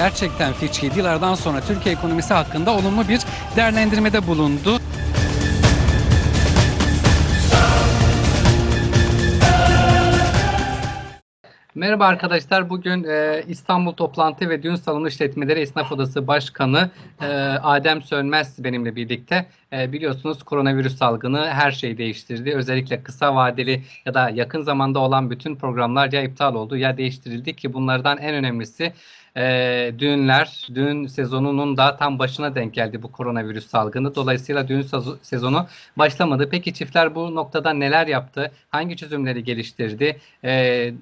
gerçekten Fitch 7 yıllardan sonra Türkiye ekonomisi hakkında olumlu bir değerlendirmede bulundu. Merhaba arkadaşlar. Bugün e, İstanbul Toplantı ve Düğün Salonu İşletmeleri Esnaf Odası Başkanı e, Adem Sönmez benimle birlikte. E, biliyorsunuz koronavirüs salgını her şeyi değiştirdi. Özellikle kısa vadeli ya da yakın zamanda olan bütün programlar ya iptal oldu ya değiştirildi ki bunlardan en önemlisi e, düğünler, düğün sezonunun da tam başına denk geldi bu koronavirüs salgını. Dolayısıyla düğün sezonu- başlamadı. Peki çiftler bu noktada neler yaptı? Hangi çözümleri geliştirdi? E,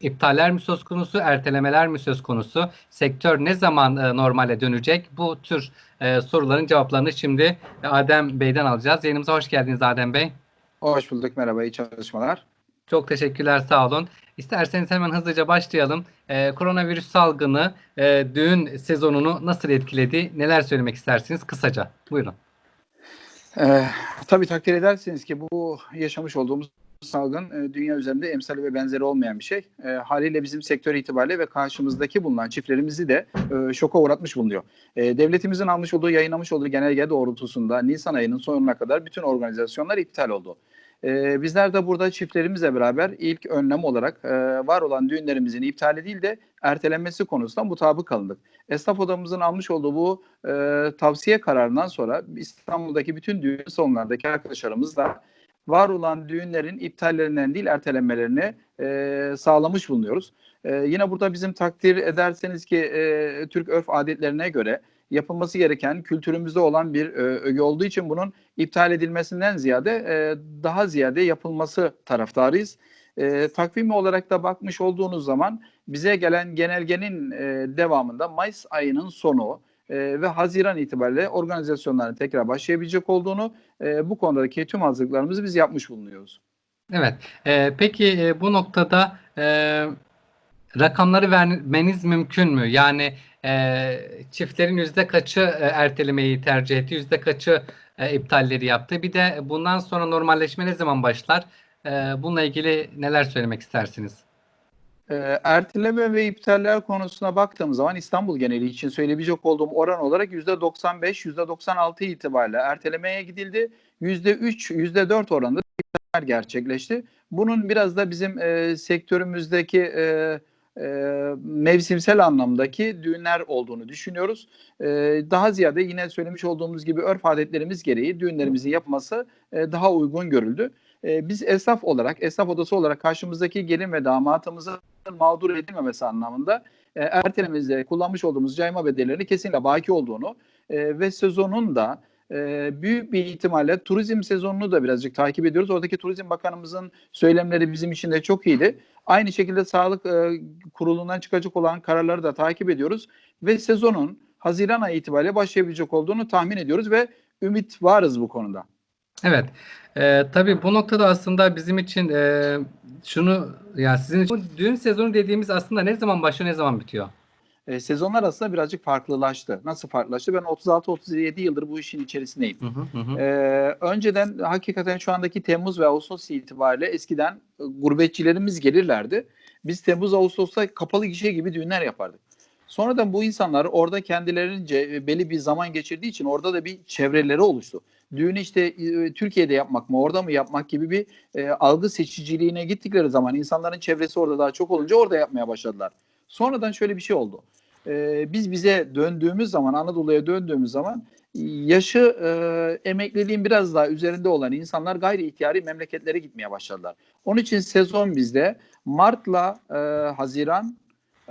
İptaller mi söz konusu, ertelemeler mi söz konusu? Sektör ne zaman e, normale dönecek? Bu tür e, soruların cevaplarını şimdi Adem Bey'den alacağız. Yayınımıza hoş geldiniz Adem Bey. Hoş bulduk. Merhaba. iyi çalışmalar. Çok teşekkürler, sağ olun. İsterseniz hemen hızlıca başlayalım. E, koronavirüs salgını e, düğün sezonunu nasıl etkiledi? Neler söylemek istersiniz kısaca? Buyurun. Ee, tabii takdir edersiniz ki bu yaşamış olduğumuz salgın e, dünya üzerinde emsali ve benzeri olmayan bir şey. E, haliyle bizim sektör itibariyle ve karşımızdaki bulunan çiftlerimizi de e, şoka uğratmış bulunuyor. E, devletimizin almış olduğu, yayınlamış olduğu genelge doğrultusunda Nisan ayının sonuna kadar bütün organizasyonlar iptal oldu. E, bizler de burada çiftlerimizle beraber ilk önlem olarak e, var olan düğünlerimizin iptali değil de ertelenmesi konusunda mutabık kalındık. Esnaf odamızın almış olduğu bu e, tavsiye kararından sonra İstanbul'daki bütün düğün salonlardaki arkadaşlarımızla var olan düğünlerin iptallerinden değil ertelenmelerini e, sağlamış bulunuyoruz. E, yine burada bizim takdir ederseniz ki e, Türk örf adetlerine göre yapılması gereken kültürümüzde olan bir e, öge olduğu için bunun iptal edilmesinden ziyade e, daha ziyade yapılması taraftarıyız. E, takvimi olarak da bakmış olduğunuz zaman bize gelen genelgenin e, devamında Mayıs ayının sonu e, ve Haziran itibariyle organizasyonların tekrar başlayabilecek olduğunu e, bu konudaki tüm hazırlıklarımızı biz yapmış bulunuyoruz. Evet. E, peki e, bu noktada e, rakamları vermeniz mümkün mü? Yani e, çiftlerin yüzde kaçı e, ertelemeyi tercih etti, yüzde kaçı e, iptalleri yaptı? Bir de bundan sonra normalleşme ne zaman başlar? E, bununla ilgili neler söylemek istersiniz? E, erteleme ve iptaller konusuna baktığımız zaman İstanbul geneli için söyleyebilecek olduğum oran olarak %95, %96 itibariyle ertelemeye gidildi. %3, %4 oranında iptaller gerçekleşti. Bunun biraz da bizim e, sektörümüzdeki e, e, mevsimsel anlamdaki düğünler olduğunu düşünüyoruz. E, daha ziyade yine söylemiş olduğumuz gibi örf adetlerimiz gereği düğünlerimizin yapılması e, daha uygun görüldü. E, biz esnaf olarak, esnaf odası olarak karşımızdaki gelin ve damatımızın mağdur edilmemesi anlamında e, ertelememizde kullanmış olduğumuz cayma bedellerini kesinlikle baki olduğunu e, ve sezonun da e, büyük bir ihtimalle turizm sezonunu da birazcık takip ediyoruz. Oradaki Turizm Bakanımızın söylemleri bizim için de çok iyiydi. Aynı şekilde Sağlık e, Kurulu'ndan çıkacak olan kararları da takip ediyoruz ve sezonun Haziran ayı itibariyle başlayabilecek olduğunu tahmin ediyoruz ve ümit varız bu konuda. Evet. E, tabii bu noktada aslında bizim için e, şunu yani sizin için düğün sezonu dediğimiz aslında ne zaman başlıyor, ne zaman bitiyor? E, sezonlar aslında birazcık farklılaştı. Nasıl farklılaştı? Ben 36-37 yıldır bu işin içerisindeyim. Hı hı hı. Ee, önceden hakikaten şu andaki Temmuz ve Ağustos itibariyle eskiden e, gurbetçilerimiz gelirlerdi. Biz Temmuz Ağustos'ta kapalı gişe gibi düğünler yapardık. Sonradan bu insanlar orada kendilerince e, belli bir zaman geçirdiği için orada da bir çevreleri oluştu. Düğünü işte e, Türkiye'de yapmak mı orada mı yapmak gibi bir e, algı seçiciliğine gittikleri zaman insanların çevresi orada daha çok olunca orada yapmaya başladılar. Sonradan şöyle bir şey oldu. E, biz bize döndüğümüz zaman Anadolu'ya döndüğümüz zaman yaşı e, emekliliğin biraz daha üzerinde olan insanlar gayri ihtiyari memleketlere gitmeye başladılar. Onun için sezon bizde Mart'la e, Haziran,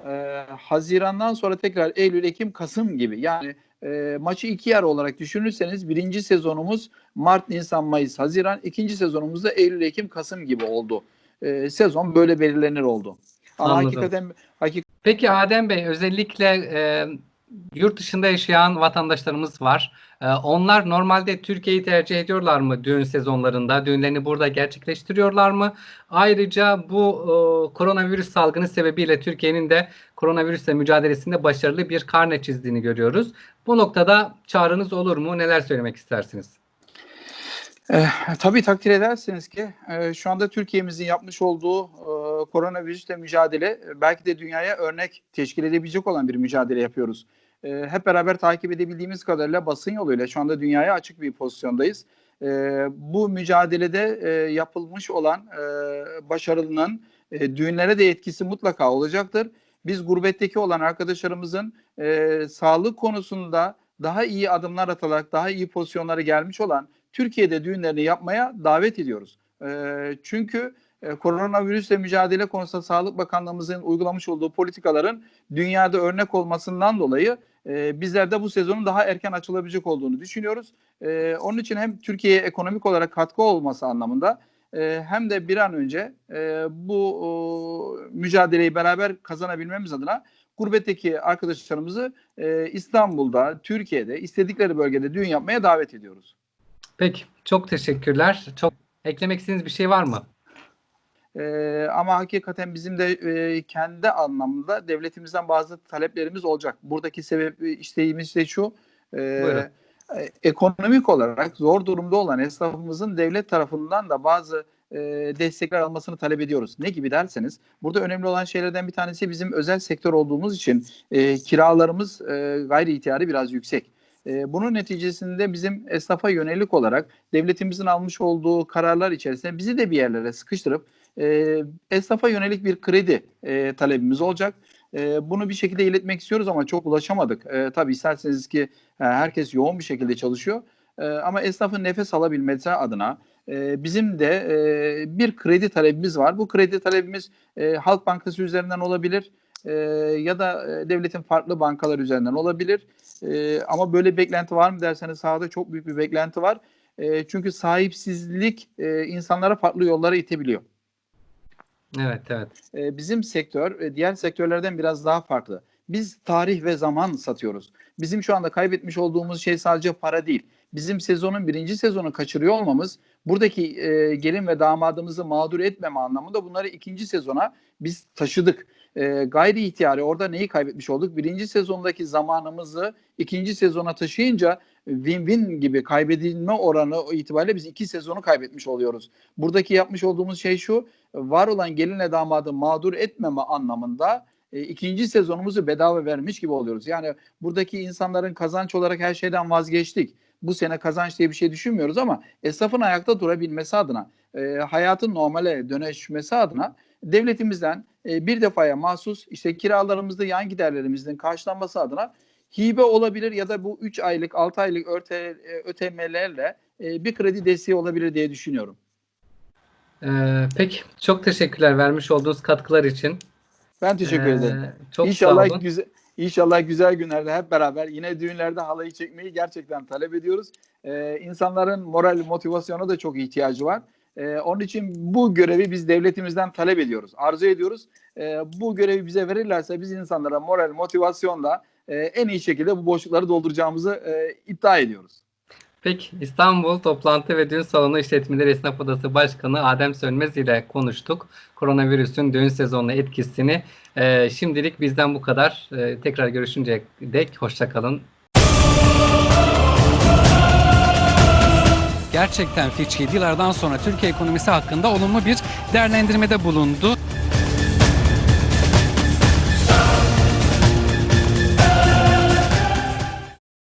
e, Haziran'dan sonra tekrar Eylül, Ekim, Kasım gibi. Yani e, maçı iki yer olarak düşünürseniz birinci sezonumuz Mart, Nisan, Mayıs, Haziran. ikinci sezonumuz da Eylül, Ekim, Kasım gibi oldu. E, sezon böyle belirlenir oldu. Ama Anladım. hakikaten hakikaten Peki Adem Bey özellikle e, yurt dışında yaşayan vatandaşlarımız var. E, onlar normalde Türkiye'yi tercih ediyorlar mı düğün sezonlarında? Düğünlerini burada gerçekleştiriyorlar mı? Ayrıca bu e, koronavirüs salgını sebebiyle Türkiye'nin de koronavirüsle mücadelesinde başarılı bir karne çizdiğini görüyoruz. Bu noktada çağrınız olur mu? Neler söylemek istersiniz? Eh, tabii takdir edersiniz ki eh, şu anda Türkiye'mizin yapmış olduğu eh, koronavirüsle mücadele e, belki de dünyaya örnek teşkil edebilecek olan bir mücadele yapıyoruz. E, hep beraber takip edebildiğimiz kadarıyla basın yoluyla şu anda dünyaya açık bir pozisyondayız. E, bu mücadelede e, yapılmış olan e, başarının e, düğünlere de etkisi mutlaka olacaktır. Biz gurbetteki olan arkadaşlarımızın e, sağlık konusunda daha iyi adımlar atarak daha iyi pozisyonlara gelmiş olan Türkiye'de düğünlerini yapmaya davet ediyoruz. E, çünkü e, koronavirüsle mücadele konusunda Sağlık Bakanlığımızın uygulamış olduğu politikaların dünyada örnek olmasından dolayı e, bizler de bu sezonun daha erken açılabilecek olduğunu düşünüyoruz. E, onun için hem Türkiye'ye ekonomik olarak katkı olması anlamında e, hem de bir an önce e, bu mücadeleyi beraber kazanabilmemiz adına gurbetteki arkadaşlarımızı İstanbul'da, Türkiye'de, istedikleri bölgede düğün yapmaya davet ediyoruz. Peki çok teşekkürler. Çok eklemek istediğiniz bir şey var mı? Ee, ama hakikaten bizim de e, kendi anlamda devletimizden bazı taleplerimiz olacak. Buradaki sebep isteğimiz de şu. e, Buyurun. e, ekonomik olarak zor durumda olan esnafımızın devlet tarafından da bazı e, destekler almasını talep ediyoruz. Ne gibi derseniz burada önemli olan şeylerden bir tanesi bizim özel sektör olduğumuz için e, kiralarımız e, gayri ihtiyari biraz yüksek. E, bunun neticesinde bizim esnafa yönelik olarak devletimizin almış olduğu kararlar içerisinde bizi de bir yerlere sıkıştırıp e, esnafa yönelik bir kredi e, talebimiz olacak. E, bunu bir şekilde iletmek istiyoruz ama çok ulaşamadık. E, tabii isterseniz ki e, herkes yoğun bir şekilde çalışıyor. E, ama esnafın nefes alabilmesi adına e, bizim de e, bir kredi talebimiz var. Bu kredi talebimiz e, Halk Bankası üzerinden olabilir e, ya da e, devletin farklı bankalar üzerinden olabilir. E, ama böyle beklenti var mı derseniz sahada çok büyük bir beklenti var. E, çünkü sahipsizlik e, insanlara farklı yollara itebiliyor. Evet evet. E, bizim sektör e, diğer sektörlerden biraz daha farklı. Biz tarih ve zaman satıyoruz. Bizim şu anda kaybetmiş olduğumuz şey sadece para değil. Bizim sezonun birinci sezonu kaçırıyor olmamız buradaki e, gelin ve damadımızı mağdur etmeme anlamında bunları ikinci sezona biz taşıdık. E, gayri ihtiyari orada neyi kaybetmiş olduk? Birinci sezondaki zamanımızı ikinci sezona taşıyınca win-win gibi kaybedilme oranı itibariyle biz iki sezonu kaybetmiş oluyoruz. Buradaki yapmış olduğumuz şey şu, var olan gelinle damadı mağdur etmeme anlamında e, ikinci sezonumuzu bedava vermiş gibi oluyoruz. Yani buradaki insanların kazanç olarak her şeyden vazgeçtik. Bu sene kazanç diye bir şey düşünmüyoruz ama esnafın ayakta durabilmesi adına, e, hayatın normale dönüşmesi adına devletimizden e, bir defaya mahsus işte kiralarımızda yan giderlerimizin karşılanması adına hibe olabilir ya da bu 3 aylık 6 aylık öte, e, ötemelerle e, bir kredi desteği olabilir diye düşünüyorum. Ee, peki çok teşekkürler vermiş olduğunuz katkılar için. Ben teşekkür Ee, ederim. Çok sağ İnşallah olun. güzel İnşallah güzel günlerde hep beraber yine düğünlerde halayı çekmeyi gerçekten talep ediyoruz. Ee, insanların moral motivasyona da çok ihtiyacı var. Ee, onun için bu görevi biz devletimizden talep ediyoruz, arzu ediyoruz. Ee, bu görevi bize verirlerse biz insanlara moral motivasyonla e, en iyi şekilde bu boşlukları dolduracağımızı e, iddia ediyoruz. Peki İstanbul Toplantı ve Düğün Salonu İşletmeleri Esnaf Odası Başkanı Adem Sönmez ile konuştuk. Koronavirüsün düğün sezonuna etkisini. Ee, şimdilik bizden bu kadar. Ee, tekrar görüşünceye dek hoşçakalın. Gerçekten Fitch 7 yıllardan sonra Türkiye ekonomisi hakkında olumlu bir değerlendirmede bulundu.